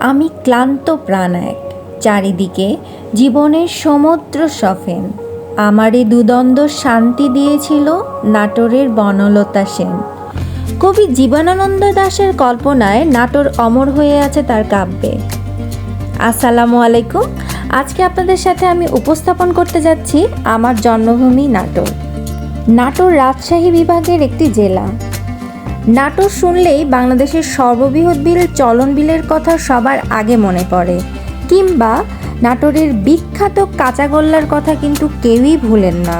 আমি ক্লান্ত প্রাণ এক চারিদিকে জীবনের সমুদ্র সফেন। আমারে দুদণ্ড শান্তি দিয়েছিল নাটোরের বনলতা সেন। কবি জীবনানন্দ দাশের কল্পনায় নাটোর অমর হয়ে আছে তার কাব্যে। আসসালামু আলাইকুম। আজকে আপনাদের সাথে আমি উপস্থাপন করতে যাচ্ছি আমার জন্মভূমি নাটোর। নাটোর রাজশাহী বিভাগের একটি জেলা। নাটোর শুনলেই বাংলাদেশের সর্ববৃহৎ বিল, চলন বিলের কথা সবার আগে মনে পড়ে। কিংবা নাটোরের বিখ্যাত কাঁচাগোল্লার কথা কিন্তু কেউই ভুলেন না।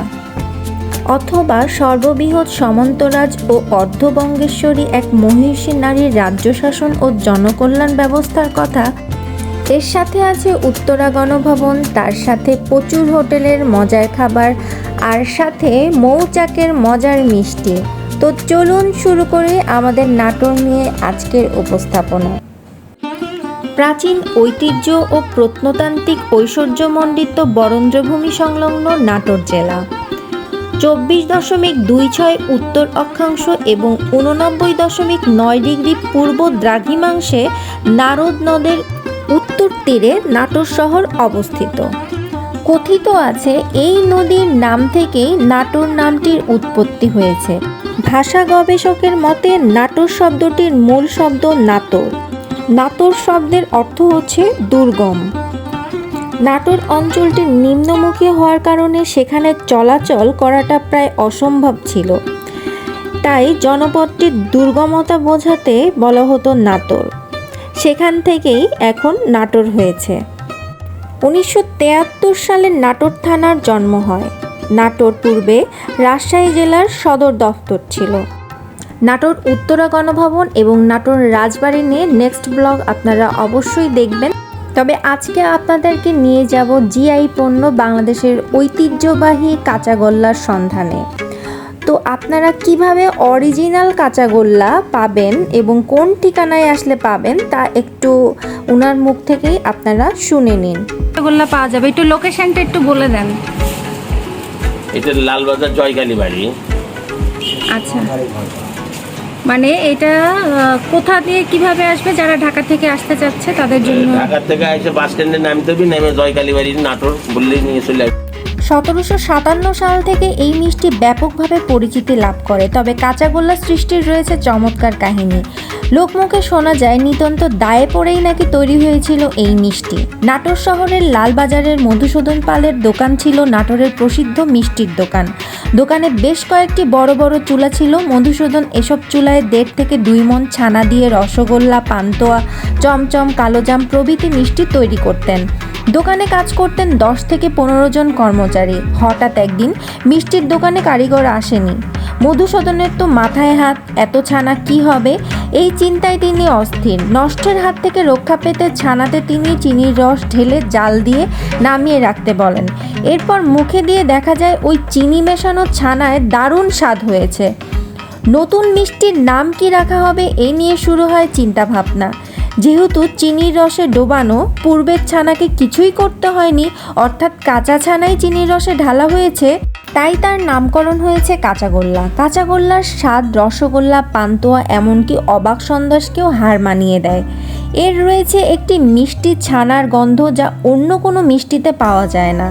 অথবা সর্ববৃহৎ সামন্তরাজ ও অর্ধবঙ্গেশ্বরী এক মহিষী নারীর রাজ্য শাসন ও জনকল্যাণ ব্যবস্থার কথা, এর সাথে আছে উত্তরা গণভবন, তার সাথে প্রচুর হোটেলের মজার খাবার, আর সাথে মৌচাকের মজার মিষ্টি। তো চলুন শুরু করে আমাদের নাটোর নিয়ে আজকের উপস্থাপনা। প্রাচীন ঐতিহ্য ও প্রত্নতান্ত্রিক ঐশ্বর্যমণ্ডিত বরেন্দ্রভূমি সংলগ্ন নাটোর জেলা। চব্বিশ দশমিক দুই ছয় উত্তর অক্ষাংশ এবং উননব্বই দশমিক নয় ডিগ্রি পূর্ব দ্রাঘিমাংশে নারদ নদের উত্তর তীরে নাটোর শহর অবস্থিত। কথিত আছে, এই নদীর নাম থেকেই নাটোর নামটির উৎপত্তি হয়েছে। ভাষা গবেষকের মতে, নাটোর শব্দটির মূল শব্দ নাটোর। নাটোর শব্দের অর্থ হচ্ছে দুর্গম। নাটোর অঞ্চলটি নিম্নমুখী হওয়ার কারণে সেখানে চলাচল করাটা প্রায় অসম্ভব ছিল। তাই জনপদটির দুর্গমতা বোঝাতে বলা হতো নাটোর। সেখান থেকেই এখন নাটোর হয়েছে। উনিশশো সালে নাটোর থানার জন্ম হয়। নাটোর পূর্বে রাজশাহী জেলার সদর দফতর ছিল। নাটোর উত্তরা গণভবন এবং নাটোর রাজবাড়ি নিয়ে নেক্সট ব্লগ আপনারা অবশ্যই দেখবেন। তবে আজকে আপনাদেরকে নিয়ে যাব জিআই পণ্য বাংলাদেশের ঐতিহ্যবাহী কাঁচাগোল্লার সন্ধানে। তো আপনারা কীভাবে অরিজিনাল কাঁচাগোল্লা পাবেন এবং কোন ঠিকানায় আসলে পাবেন তা একটু ওনার মুখ থেকেই আপনারা শুনে নিন। কাঁচাগোল্লা পাওয়া যাবে। একটু লোকেশনটা একটু বলে দেন। এটা লালবাজার জয়কালী বাড়ি। আচ্ছা। মানে এটা কোথা দিয়ে কীভাবে আসবে? যারা ঢাকা থেকে আসতে চাচ্ছে তাদের জন্য ঢাকা থেকে এসে বাস স্ট্যান্ডে নামতে হবে নেমে জয়কালী বাড়ি নাটোর বললেই নিয়ে চলে আসবে। সতেরোশো সাতান্ন সাল থেকে এই মিষ্টি ব্যাপকভাবে পরিচিতি লাভ করে, তবে কাঁচাগোল্লা সৃষ্টির রয়েছে চমৎকার কাহিনী। লোকমুখে শোনা যায়, নিতন্ত দায়ে পড়েই নাকি তৈরি হয়েছিল এই মিষ্টি। নাটোর শহরের লালবাজারের মধুসূদন পালের দোকান ছিল নাটোরের প্রসিদ্ধ মিষ্টির দোকান। দোকানে বেশ কয়েকটি বড় বড় চুলা ছিল। মধুসূদন এসব চুলায় দেড় থেকে দুই মন ছানা দিয়ে রসগোল্লা, পান্তোয়া, চমচম, কালোজাম প্রভৃতি মিষ্টি তৈরি করতেন। দোকানে কাজ করতেন দশ থেকে পনেরো জন কর্মচারী। হঠাৎ একদিন মিষ্টির দোকানে কারিগর আসেনি। মধুসূদনের তো মাথায় হাত, এত ছানা কি হবে? এই চিন্তায় তিনি অস্থির। নষ্টের হাত থেকে রক্ষা পেতে ছানাতে তিনি চিনির রস ঢেলে জাল দিয়ে নামিয়ে রাখতে বলেন। এরপর মুখে দিয়ে দেখা যায় ওই চিনি মেশানো ছানায় দারুণ স্বাদ হয়েছে। নতুন মিষ্টির নাম কি রাখা হবে এই নিয়ে শুরু হয় চিন্তাভাবনা। যেহেতু চিনির রসে ডোবানো, পূর্বের ছানাকে কিছুই করতে হয়নি, অর্থাৎ কাঁচা ছানাই চিনির রসে ঢালা হয়েছে, তাই তার নামকরণ হয়েছে কাঁচাগোল্লা কাঁচাগোল্লার স্বাদ রসগোল্লা, পান্তুয়া, এমনকি অবাক সন্দেশকেও হার মানিয়ে দেয়। এর রয়েছে একটি মিষ্টি ছানার গন্ধ যা অন্য কোনো মিষ্টিতে পাওয়া যায় না।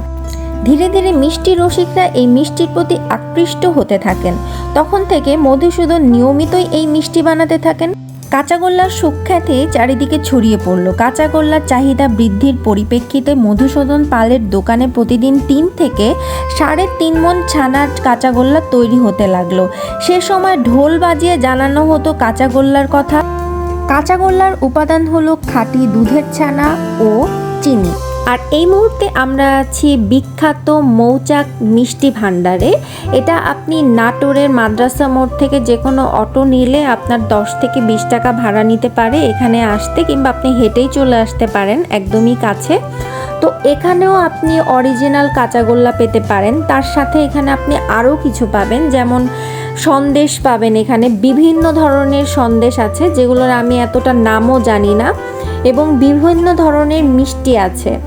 ধীরে ধীরে মিষ্টি রসিকরা এই মিষ্টির প্রতি আকৃষ্ট হতে থাকেন। তখন থেকে মধুসূদন নিয়মিতই এই মিষ্টি বানাতে থাকেন। কাঁচাগোল্লার সুখ্যাতি চারিদিকে ছড়িয়ে পড়ল। কাঁচাগোল্লার চাহিদা বৃদ্ধির পরিপ্রেক্ষিতে মধুসূদন পালের দোকানে প্রতিদিন তিন থেকে সাড়ে তিন মন ছানার কাঁচাগোল্লা তৈরি হতে লাগল। সে সময় ঢোল বাজিয়ে জানানো হতো কাঁচাগোল্লার কথা। কাঁচাগোল্লার উপাদান হলো খাঁটি দুধের ছানা ও চিনি। আর এই মুহূর্তে আমরা আছি বিখ্যাত মৌচাক মিষ্টি ভাণ্ডারে। এটা আপনি নাটোরের মাদ্রাসা মোড় থেকে যে কোনো অটো নিলে আপনার দশ থেকে বিশ টাকা ভাড়া নিতে পারে এখানে আসতে কিংবা আপনি হেঁটেই চলে আসতে পারেন একদমই কাছে। তো এখানেও আপনি অরিজিনাল কাঁচাগোল্লা পেতে পারেন। তার সাথে এখানে আপনি আরও কিছু পাবেন, যেমন সন্দেশ পাবেন এখানে। বিভিন্ন ধরনের সন্দেশ আছে, যেগুলোর আমি এতটা নামও জানি না, এবং বিভিন্ন ধরনের মিষ্টি আছে।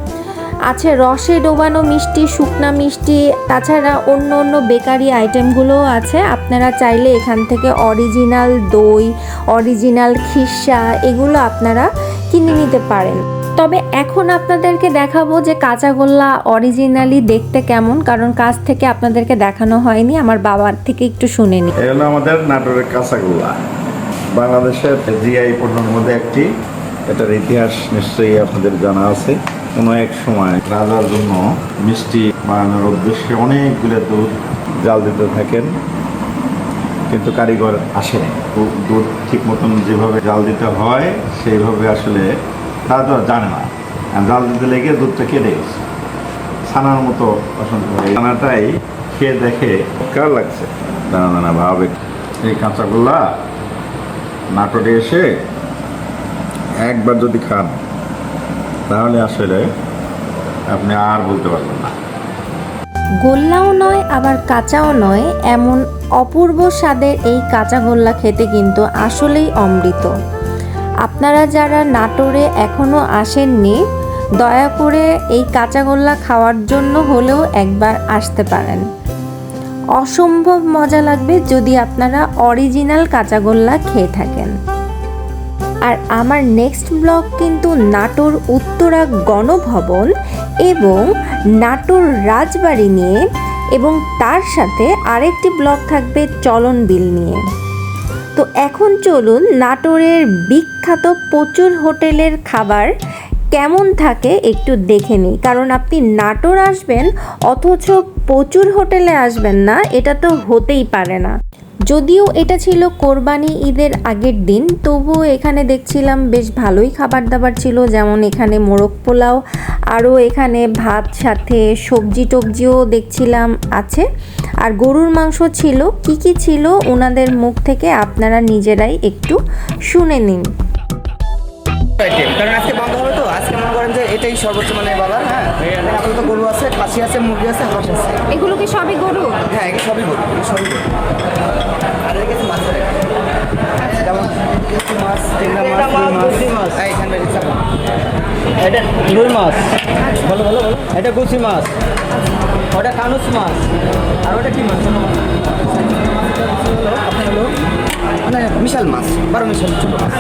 আছে রসে ডোবানো মিষ্টি, শুকনা মিষ্টি, তাছাড়া অন্য অন্য বেকারি আইটেমগুলোও আছে। আপনারা চাইলে এখান থেকে অরিজিনাল দই, অরিজিনাল খিসা এগুলো আপনারা কিনে নিতে পারেন। তবে এখন আপনাদেরকে দেখাবো যে কাঁচাগোল্লা অরিজিনালি দেখতে কেমন, কারণ কাছ থেকে আপনাদেরকে দেখানো হয়নি, আমার বাবার থেকে একটু শুনে নি এই হলো আমাদের নাটোরের কাঁচাগোল্লা বাংলাদেশের জিআই পণ্যের মধ্যে একটি। এটার ইতিহাস নিশ্চয়ই আপনাদের জানা আছে। কোনো এক সময় রাজার জন্য মিষ্টি বানানোর উদ্দেশ্যে অনেকগুলো দুধ জাল দিতে থাকেন। কিন্তু কারিগর আসেনি দু- দুধ ঠিক মতন যেভাবে জাল দিতে হয়, সেইভাবে আসলে তারা তো জানে না। জাল দিতে লেগে দুধটা কেটে গেছে। ছানার মতো অসন্ত ছানাটাই খেয়ে দেখে কার লাগছে। দানা দানা ভাবে এই কাঁচাগোল্লা নাটোরে এসে একবার যদি খান, তাহলে আসলে আপনি আর বলতে পারবেন না। গোল্লাও নয়, আবার কাঁচাও নয়, এমন অপূর্ব স্বাদের এই কাঁচা গোল্লা খেতে কিন্তু আসলেই অমৃত। আপনারা যারা নাটোরে এখনও আসেননি, দয়া করে এই কাঁচাগোল্লা খাওয়ার জন্য হলেও একবার আসতে পারেন। অসম্ভব মজা লাগবে যদি আপনারা অরিজিনাল কাঁচাগোল্লা খেয়ে থাকেন। আর আমার নেক্সট ব্লগ কিন্তু নাটোর উত্তরা গণভবন এবং নাটোর রাজবাড়ি নিয়ে এবং তার সাথে আরেকটি ব্লগ থাকবে চলন বিল নিয়ে। তো এখন চলুন নাটোরের বিখ্যাত প্রচুর হোটেলের খাবার কেমন থাকে একটু দেখে নিই। কারণ আপনি নাটোর আসবেন, অথচ প্রচুর হোটেলে আসবেন না, এটা তো হতেই পারে না। যদিও এটা ছিল কোরবানি ঈদের আগের দিন, তবুও এখানে দেখছিলাম বেশ ভালোই খাবার দাবার ছিল। যেমন এখানে মোরগ পোলাও, আরও এখানে ভাত, সাথে সবজি টবজিও দেখছিলাম আছে। আর গরুর মাংস ছিল, কি কি ছিল ওনাদের মুখ থেকে আপনারা নিজেরাই একটু শুনে নিন। কারণ আজকে বন্ধ তো আজকে মনে করেন যে এটাই সর্বোচ্চ মানে বলার হ্যাঁ। আপাতত গরু আছে খাসি আছে মুরগি আছে হাঁস আছে। এগুলো কি সবই গরু? হ্যাঁ এগুলো সবই গরু সবই গরু। আর এদিকে মাছ মাছ মাছ আপনার। এটা রুই মাছ। বলো বলো বলো। এটা গুচি মাছ। ওটা কানুস মাছ। আর ওটা কি মাছ? হলো মানে বিশাল মাছ বারো মিশাল ছোট মাছ।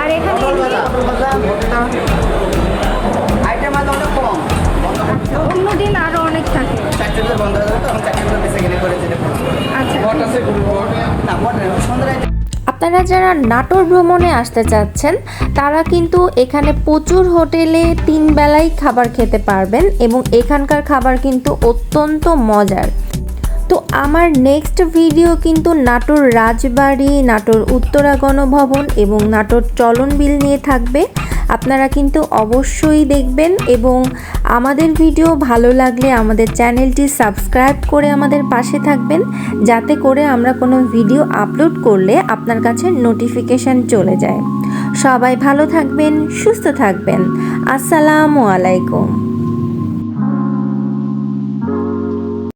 আর এখানে অন্যদিন আরও অনেক থাকে। চারটে বন্ধ হয়ে যাবে তো চারটে বেঁচে গেলে করে যেতে আচ্ছা। বট আছে বট। না বট নেই আপনারা যারা নাটোর ভ্রমণে আসতে চাচ্ছেন তারা কিন্তু এখানে প্রচুর হোটেলে তিন বেলাই খাবার খেতে পারবেন এবং এখানকার খাবার কিন্তু অত্যন্ত মজার। তো আমার নেক্সট ভিডিও কিন্তু নাটোর রাজবাড়ি, নাটোর উত্তরা গণভবন এবং নাটোর চলন বিল নিয়ে থাকবে। আপনারা কিন্তু অবশ্যই দেখবেন এবং আমাদের ভিডিও ভালো লাগলে আমাদের চ্যানেলটি সাবস্ক্রাইব করে আমাদের পাশে থাকবেন। যাতে করে আমরা কোনো ভিডিও আপলোড করলে আপনার কাছে নোটিফিকেশান চলে যায়। সবাই ভালো থাকবেন, সুস্থ থাকবেন। আসসালামু আলাইকুম।